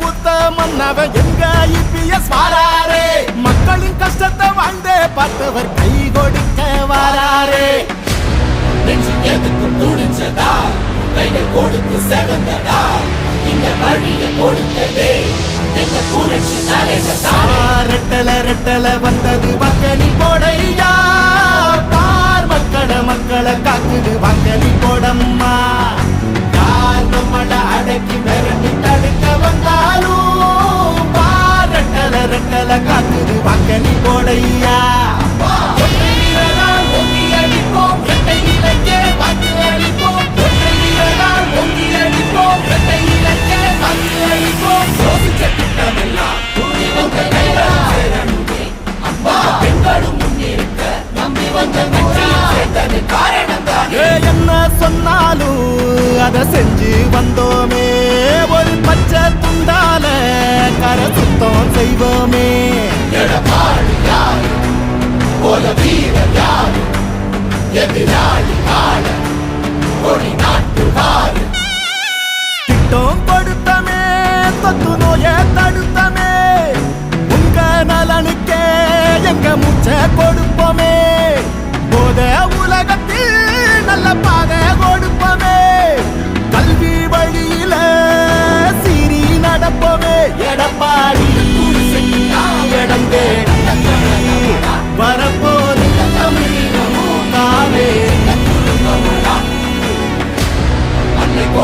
புத்த மன்னவ எங்க இபிஎஸ் வாராரே? மக்களின் கஷ்டத்தை வாழ்ந்தே பார்த்தவர் கை கொடுக்க வாராரே. நெஞ்சு எதுக்கு துணிச்சதா கைகள் கொடுத்து செவந்ததா இந்த வழியை கொடுத்ததே. எங்க புரட்சி தலைவதா ரெட்டல ரெட்டல வந்தது மக்களி போடையா பார் மக்கள மக்களை காக்குது மக்களி போடம்மா யார் நம்மள அடக்கி என்ன சொன்னாலும் அத செஞ்சு வந்தோமே. ஒரு பச்சை துண்டால கரை சுத்தம் செய்வோமே.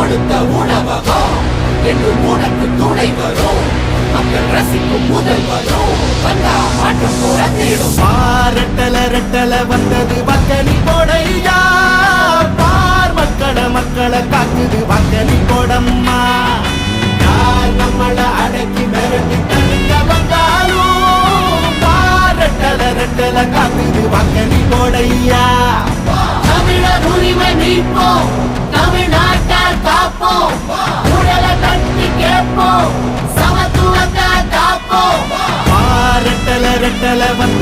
கொடுத்த உணவகம். என்று உனக்கு துணை வரும். மக்கள் ரசிக்கும் முதல் வரும். வந்தா மாற்றம் புறத்திடும். பாரட்டல ரெட்டல வந்தது வக்கலி போடையா பார் மக்கள மக்களை காக்குது வக்கலி போடம்மா யார் நம்மள அடக்கி மிரட்டி தடுக்க வந்தாலும் பாரட்டல ரெட்டல காக்குது வக்கலி போடையா தமிழர் உரிமை மீட்போம். கட்டளவன்